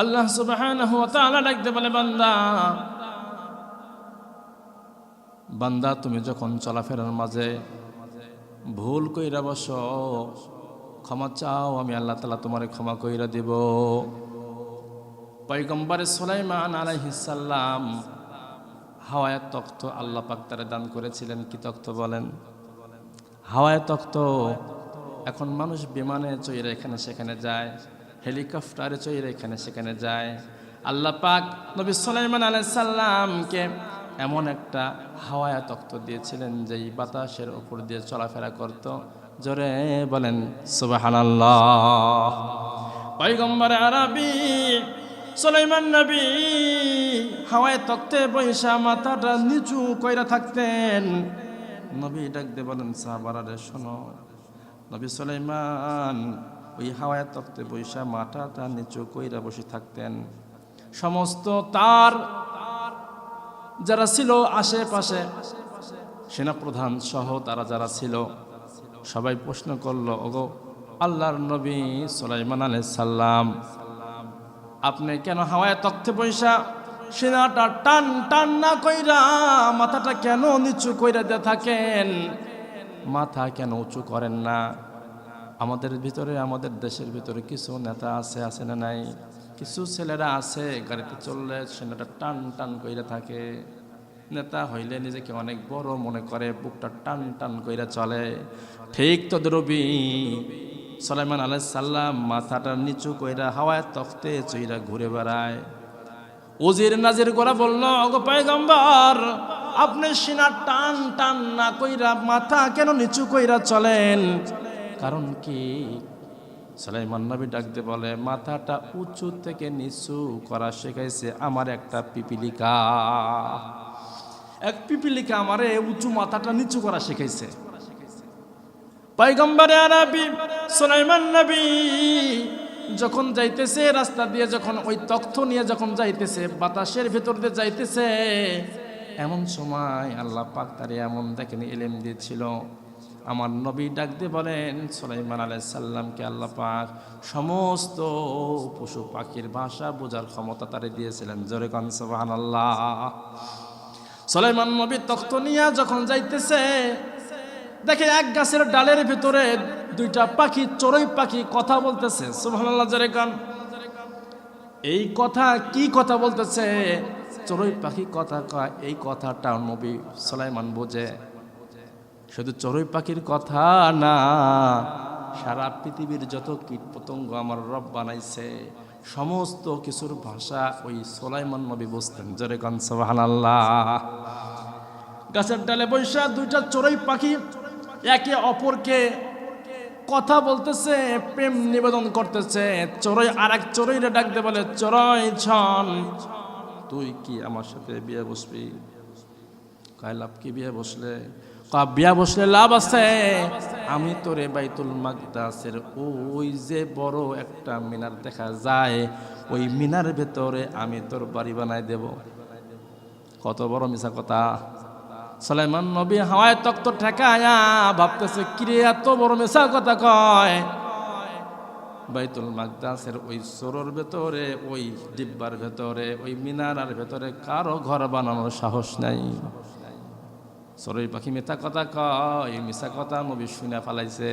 আল্লাহ তাআলা ডাকতে বলে, বান্দা বান্দা, তুমি যখন চলাফেরার মাঝে ভুল কইরা বস, ক্ষমা চাও, আমি আল্লাহ তালা তোমারে ক্ষমা কইরা দিব। পয়গম্বরে সুলাইমান আলাইহিসাল্লাম হাওয়ায় তক্ত আল্লাহ পাক তারে দান করেছিলেন, কি তক্ত বলেন? হাওয়ায় তক্ত, এখন মানুষ বিমানে চইরে এখানে সেখানে যায়। হেলিকপ্টারে চইরে এখানে সেখানে যায়। আল্লাহ পাক নবী সুলাইমান আলাইসাল্লামকে এমন একটা হাওয়ায় তক্ত দিয়েছিলেন যেই বাতাসের উপর দিয়ে চলাফেরা করত। জোরে বলেন, সুবাহানাল্লাহ। পয়গম্বর আরবি সুলাইমান নবী হাওয়ায় তক্তে বৈশা মাথাটা নিচু কইরা থাকতেন। নবী ডাক দে বলেন সাহাবারারে শোনো, নবী সুলাইমান ওই হাওয়ায় তক্তে বৈশা মাথাটা নিচু কইরা বসে থাকতেন। সমস্ত তার যারা ছিল আশেপাশে, সেনাপ্রধান সহ তারা যারা ছিল, সবাই প্রশ্ন করল, ওগো, আল্লাহর নবী সুলাইমান সাল্লাম আপনি কেন হাওয়ায় তক্তে পয়সা সেনাটা টান টান না কইরা মাথাটা কেন নিচু কইরা দিয়ে থাকেন? মাথা কেন উঁচু করেন না? আমাদের ভিতরে, আমাদের দেশের ভিতরে কিছু নেতা আছে আছে না নাই? কিছু ছেলেরা আছে, গাড়িতে চললে সেনাটা টান টান কইরা থাকে। নেতা হইলে নিজেকে অনেক বড় মনে করে, বুকটা টান টান কইরা চলে। ঠিক তো দ্রবী সালাইমান আলাই সাল্লাম মাথাটা নিচু কইরা হাওয়ায় তখতে চইরা ঘুরে বেড়ায়। ওজির নাজির গোরা বলল অগো পায়গম্বর, আপনি সিনা টান টান না কইরা মাথা কেন নিচু কইরা চলেন? কারণ কি? সালাইমান নবী ডাকতে বলে, মাথাটা উঁচু থেকে নিচু করা শেখাইছে আমার একটা পিপিলিকা। এক পিপিলিকা আমারে উঁচু মাথাটা নিচু করা শেখাইছে। পয়গম্বরে আরবি সুলাইমান নবী যখন যাইতেছে, রাস্তা দিয়ে যখন ওই তথ্য নিয়ে যখন যাইতেছে, বাতাসের ভেতর দিয়ে যাইতেছে, এমন সময় আল্লাহ পাক তারে এমন দেখেন, এলেম দিয়েছিল। আমার নবী ডাক দিয়ে বলেন, সুলাইমান আলাইসাল্লামকে আল্লাহ পাক সমস্ত পশু পাখির ভাষা বোঝার ক্ষমতা তারে দিয়েছিলেন। জোরে কান সুবহান আল্লাহ সোলাইমান নবী তখ্ত নিয়ে যখন যাইতেছে, দেখে এক গাছের ডালের ভিতরে দুইটা পাখি, চড়ুই পাখি কথা বলতেছে। সুবহানাল্লাহ, জোরে কান। এই কথা কি কথা বলতেছে? চড়ুই পাখি কথা কয়, এই কথাটা নবী সোলাইমান বোঝে। শুধু চড়ুই পাখির কথা না, সারা পৃথিবীর যত কীট পতঙ্গ আমার রব বানাইছে, সমস্ত কিছুর ভাষা ওই সোলাইমান নবী বুঝতেন। জোরে কান, সুবহানাল্লাহ। গাছের ডালে বৈশা দুইটা চড়ুই পাখি একে অপরকে কথা বলতেছে, প্রেম নিবেদন করতেছে। চড়ই আর এক চড়ইরে ডাকতে বলে, চড়ই ছন তুই কি আমার সাথে বিয়ে বসবি? কয় লাভ কি বিয়া বসলে? কয়, বিয়া বসলে লাভ আছে। আমি তোরে বাইতুল মাকদাসের ওই যে বড় একটা মিনার দেখা যায়, ওই মিনার ভেতরে আমি তোর বাড়ি বানাই দেব। কত বড় মিশা কথা। সালাইমান নবী হাওয়ায় তক্ত ঠেকায়া ভাবতেছে, কিরে, এত বড় মেশা কথা কয়? বাইতুল মাকদাসের ওই সরোর ভেতরে, ওই ডিব্বার ভেতরে, ওই মিনারার ভেতরে কারও ঘর বানানোর সাহস নাই। সরই পাখি মিথ্যা কথা কয় মিশা কথা নবী শুনে ফেলাইছে।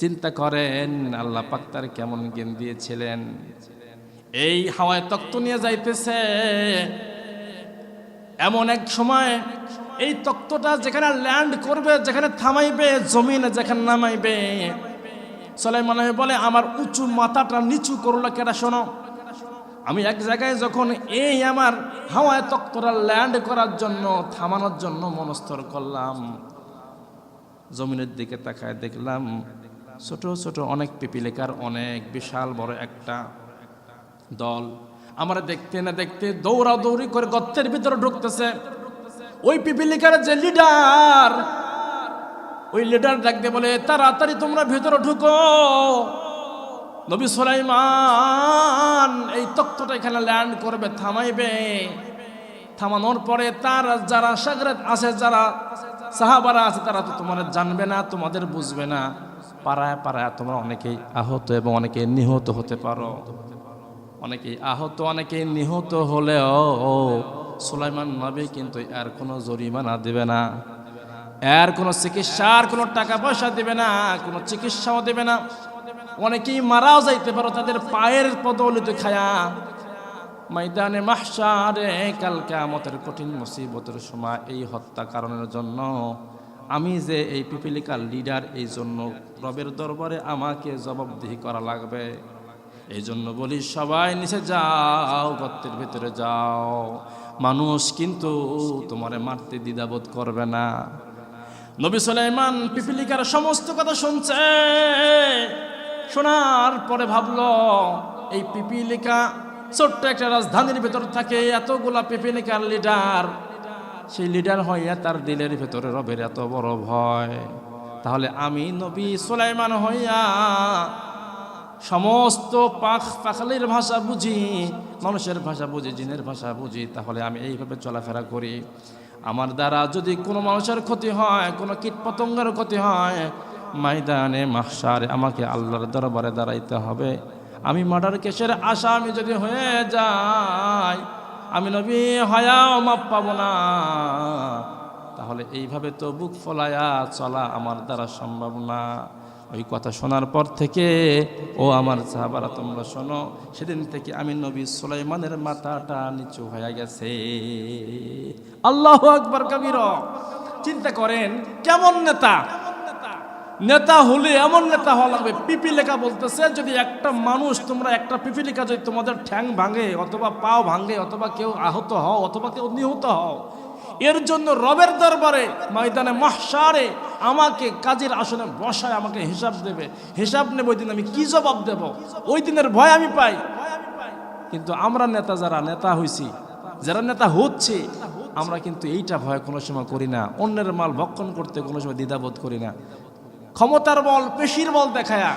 চিন্তা করেন, আল্লাহ পাক তার কেমন জ্ঞান দিয়েছিলেন? এই হাওয়ায় তক্ত নিয়ে যাইতেছে। এমন এক সময় এই তক্তটা যেখানে ল্যান্ড করবে, যেখানে থামাইবে, জমিনে যেখানে নামাইবে সলাইমান বলে, আমার উঁচু মাথাটা নিচু করল কেটা শোনো। আমি এক জায়গায় যখন এই আমার হাওয়ায় তক্তরা ল্যান্ড করার জন্য, থামানোর জন্য মনস্থর করলাম। জমিনের দিকে তাকায় দেখলাম, ছোট ছোট অনেক পিপিলিকার অনেক বিশাল বড় একটা দল। আমরা দেখতে না দেখতে দৌড়া দৌড়ি করে গর্তের ভিতরে ঢুকতেছে। ওই পিপিলিকার যে লিডার ওই লিডার ডাকতে বলে, তাড়াতাড়ি তোমরা ভিতরে ঢুকো। নবী সোলাইমান এই তত্ত্বটা এখানে ল্যান্ড করবে, থামাইবে। থামানোর পরে তার যারা সাগরেত আছে, যারা সাহাবারা আছে, তারা তো তোমাদের জানবে না, তোমাদের বুঝবে না। পাড়ায় পাড়ায় তোমরা অনেকেই আহত এবং অনেকে নিহত হতে পারো। অনেকেই আহত, অনেকেই নিহত হলেও সুলাইমান নবী কিন্তু এর কোনো জরিমানা দেবে না। এর কোনো চিকিৎসার কোনো টাকা পয়সা দেবে না, কোনো চিকিৎসাও দেবে না। অনেকেই মারাও যাইতে পারো, তাদের পায়ের পদলিতে খায়া। ময়দানে মাহশারে কাল কিয়ামতের কঠিন মুসিবতের সময় এই হত্যা কারণের জন্য আমি যে এই পিপিলিকার লিডার, এই জন্য রবের দরবারে আমাকে জবাবদিহি করা লাগবে। এই জন্য বলি, সবাই নিচে যাও, গর্তের ভেতরে যাও। মানুষ কিন্তু তোমারে মারতে দ্বিধাবোধ করবে না। নবী সুলাইমান পিপিলিকার সমস্ত কথা শুনছে। শোনার পরে ভাবলো, এই পিপিলিকা ছোট্ট একটা রাজধানীর ভেতর থাকে, এতগুলা পিপিলিকার লিডার। সেই লিডার হইয়া তার দিলের ভেতরে রবের এত বড় ভয়। তাহলে আমি নবী সুলাইমান হইয়া সমস্ত পাখ পাখালির ভাষা বুঝি, মানুষের ভাষা বুঝি, জিনের ভাষা বুঝি, তাহলে আমি এইভাবে চলাফেরা করি। আমার দ্বারা যদি কোনো মানুষের ক্ষতি হয়, কোনো কীট পতঙ্গের ক্ষতি হয় ময়দানে মাসারে আমাকে আল্লাহর দরবারে দাঁড়াইতে হবে। আমি মার্ডার কেসের আসামি যদি হয়ে যাই আমি নবী হয়াও মাপ পাবো না। তাহলে এইভাবে তো বুক ফলায়া চলা আমার দ্বারা সম্ভব না। ওই কথা শোনার পর থেকে, ও আমার সাহাবারা, তোমরা শোনো, সেদিন থেকে আমি নবী সুলাইমানের মাথাটা নিচু হয়ে গেছে। আল্লাহ আকবর, কবির। চিন্তা করেন, কেমন নেতা? নেতা হলে এমন নেতা হওয়া লাগবে। পিপিলিকা বলতেছে, যদি একটা মানুষ তোমরা একটা পিপিলিকা যদি তোমাদের ঠ্যাং ভাঙে, অথবা পাও ভাঙে, অথবা কেউ আহত হও, অথবা কেউ নিহত হও, এর জন্য রবের দরবারে, ময়দানে মহসারে আমাকে কাজের আসনে বসায়, আমাকে হিসাব দেবে। হিসাব নেব ওই দিন আমি কি জবাব দেব? ওই দিনের ভয় আমি পাই। কিন্তু আমরা নেতা যারা, নেতা হইছি, যারা নেতা হচ্ছে, আমরা কিন্তু এইটা ভয় কোনো সময় করি না। অন্যের মাল ভক্ষণ করতে কোনো সময় দ্বিধাবোধ করি না। ক্ষমতার বল, পেশির বল দেখায়া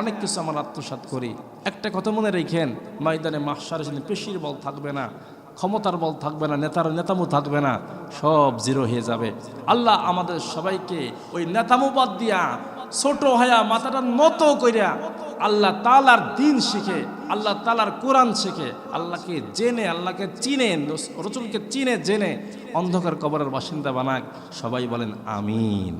অনেক কিছু আমরা আত্মসাত করি। একটা কথা মনে রেখেন, ময়দানে মাসার সেদিন পেশির বল থাকবে না, ক্ষমতার বল থাকবে না, নেতার নেতামু থাকবে না, সব জিরো হয়ে যাবে। আল্লাহ আমাদের সবাইকে ওই নেতামু বাদ দিয়া ছোট হয়া মাথাটা নত কইরা আল্লাহ তালার দিন শিখে, আল্লাহ তালার কোরআন শিখে, আল্লাহকে জেনে, আল্লাহকে চিনে রসুলকে চিনে, জেনে অন্ধকার কবরের বাসিন্দা বানাক। সবাই বলেন, আমিন।